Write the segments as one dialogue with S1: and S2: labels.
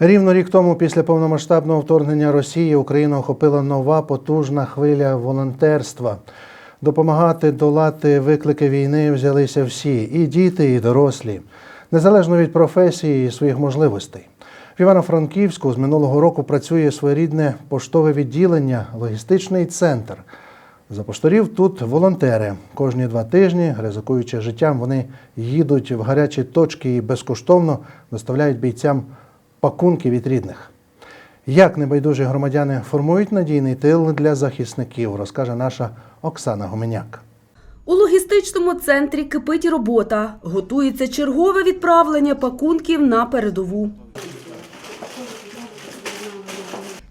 S1: Рівно рік тому, після повномасштабного вторгнення Росії, Україну охопила нова потужна хвиля волонтерства. Допомагати долати виклики війни взялися всі і діти, і дорослі, незалежно від професії і своїх можливостей. В Івано-Франківську з минулого року працює своєрідне поштове відділення, логістичний центр. За поштарів тут волонтери. Кожні два тижні, ризикуючи життям, вони їдуть в гарячі точки і безкоштовно доставляють бійцям пакунки від рідних. Як небайдужі громадяни формують надійний тил для захисників, розкаже наша Оксана Гуменяк.
S2: У логістичному центрі кипить робота. Готується чергове відправлення пакунків на передову.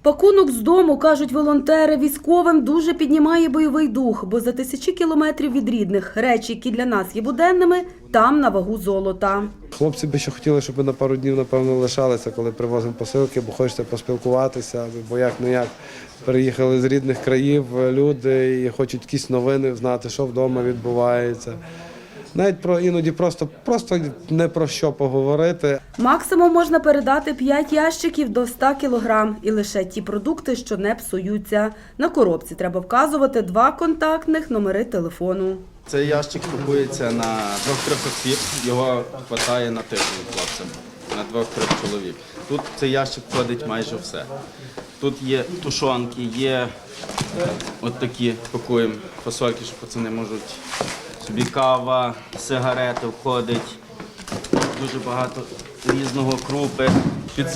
S2: Пакунок з дому, кажуть волонтери, військовим дуже піднімає бойовий дух, бо за тисячі кілометрів від рідних речі, які для нас є буденними, там на вагу золота.
S3: Хлопці би ще хотіли, щоб на пару днів, напевно, лишалися, коли привозимо посилки, бо хочеться поспілкуватися, бо як не як переїхали з рідних країв люди і хочуть якісь новини знати, що вдома відбувається. Навіть про іноді просто, просто не про що поговорити.
S2: Максимум можна передати 5 ящиків до 100 кілограм і лише ті продукти, що не псуються. На коробці треба вказувати два контактних номери телефону.
S4: Цей ящик купується на двох-трьох осіб, його вистачає на тиждень хлопцям, на двох-трьох чоловік. Тут цей ящик входить майже все. Тут є тушонки, є от такі пакуємо фасольки, що пацани можуть собі кава, сигарети входить, дуже багато різного крупи. Під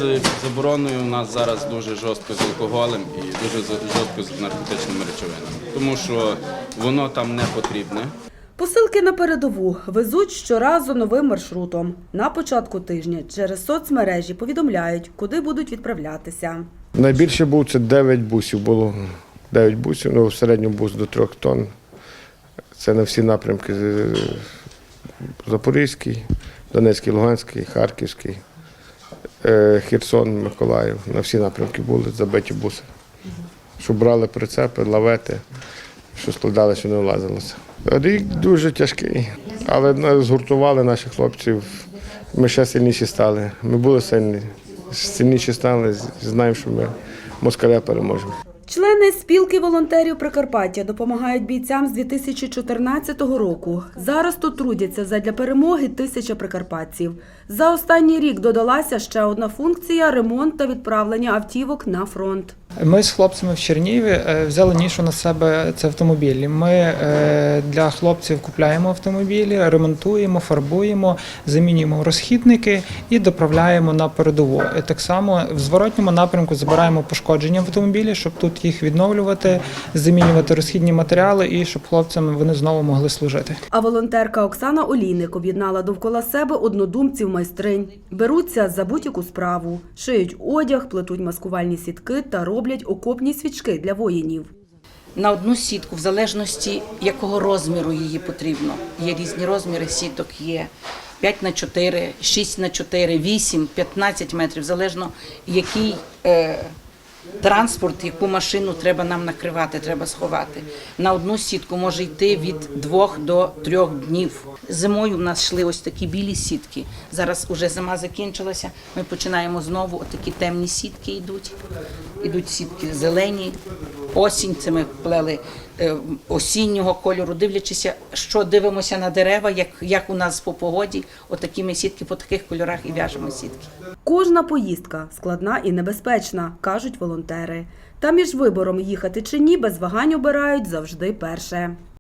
S4: забороною у нас зараз дуже жорстко з алкоголем і дуже жорстко з наркотичними речовинами, тому що воно там не потрібне.
S2: Посилки на передову везуть щоразу новим маршрутом. На початку тижня через соцмережі повідомляють, куди будуть відправлятися.
S5: Найбільше був це 9 бусів було. 9 бусів, ну в середньому бус до 3 тонн. Це на всі напрямки. Запорізький, Донецький, Луганський, Харківський, е, Херсон, Миколаїв. На всі напрямки були забиті буси. Що брали прицепи, лавети, що складали, що не влазилося. Рік дуже тяжкий, але згуртували наших хлопців. Ми ще сильніші стали. Ми були сильні, сильніші стали, знаємо, що ми москаля переможемо.
S2: Члени спілки волонтерів Прикарпаття допомагають бійцям з 2014 року. Зараз тут трудяться задля перемоги тисяча прикарпатців. За останній рік додалася ще одна функція ремонт та відправлення автівок на фронт.
S6: Ми з хлопцями в Чернігові е, взяли нішу на себе це автомобілі. Ми е, для хлопців купляємо автомобілі, ремонтуємо, фарбуємо, замінюємо розхідники і доправляємо на передову. Так само в зворотньому напрямку забираємо пошкодження автомобілі, щоб тут їх відновлювати, замінювати розхідні матеріали і щоб хлопцям вони знову могли служити.
S2: А волонтерка Оксана Олійник об'єднала довкола себе однодумців майстринь. Беруться за будь-яку справу, шиють одяг, плетуть маскувальні сітки та роблять окопні свічки для воїнів.
S7: на одну сітку, в залежності якого розміру її потрібно. Є різні розміри сіток, є 5 на 4, 6 на 4, 8, 15 метрів, залежно який е, транспорт, яку машину треба нам накривати, треба сховати. На одну сітку може йти від двох до трьох днів. Зимою в нас йшли ось такі білі сітки. Зараз уже зима закінчилася. Ми починаємо знову. Отакі темні сітки йдуть. Ідуть сітки зелені. Осінь це плели е, осіннього кольору, дивлячися, що дивимося на дерева, як, як у нас по погоді, отакі ми сітки по таких кольорах і в'яжемо сітки.
S2: Кожна поїздка складна і небезпечна, кажуть волонтери. Та між вибором їхати чи ні без вагань обирають завжди перше.